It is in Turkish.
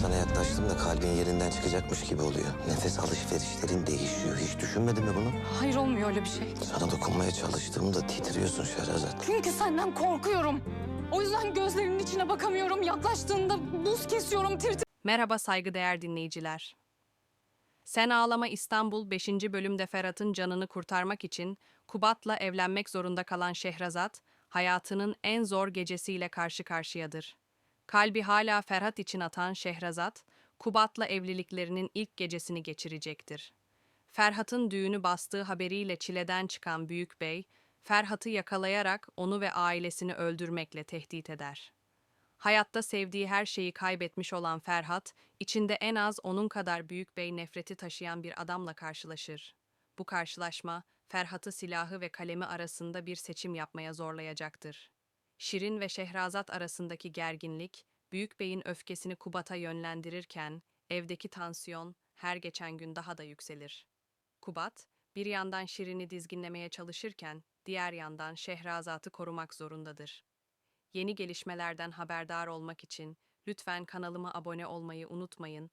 Sana yaklaştığımda kalbin yerinden çıkacakmış gibi oluyor. Nefes alışverişlerin değişiyor. Hiç düşünmedin mi bunu? Hayır olmuyor öyle bir şey. Sana dokunmaya çalıştığımda titriyorsun Şehrazat. Çünkü senden korkuyorum. O yüzden gözlerinin içine bakamıyorum. Yaklaştığında buz kesiyorum, tir Merhaba saygıdeğer dinleyiciler. Sen Ağlama İstanbul 5. bölümde Ferhat'ın canını kurtarmak için Kubat'la evlenmek zorunda kalan Şehrazat, hayatının en zor gecesiyle karşı karşıyadır. Kalbi hala Ferhat için atan Şehrazat, Kubat'la evliliklerinin ilk gecesini geçirecektir. Ferhat'ın düğünü bastığı haberiyle çileden çıkan Büyük Bey, Ferhat'ı yakalayarak onu ve ailesini öldürmekle tehdit eder. Hayatta sevdiği her şeyi kaybetmiş olan Ferhat, içinde en az onun kadar büyük bey nefreti taşıyan bir adamla karşılaşır. Bu karşılaşma, Ferhat'ı silahı ve kalemi arasında bir seçim yapmaya zorlayacaktır. Şirin ve Şehrazat arasındaki gerginlik, Büyük Bey'in öfkesini Kubat'a yönlendirirken, evdeki tansiyon her geçen gün daha da yükselir. Kubat, bir yandan Şirin'i dizginlemeye çalışırken, diğer yandan Şehrazat'ı korumak zorundadır. Yeni gelişmelerden haberdar olmak için lütfen kanalıma abone olmayı unutmayın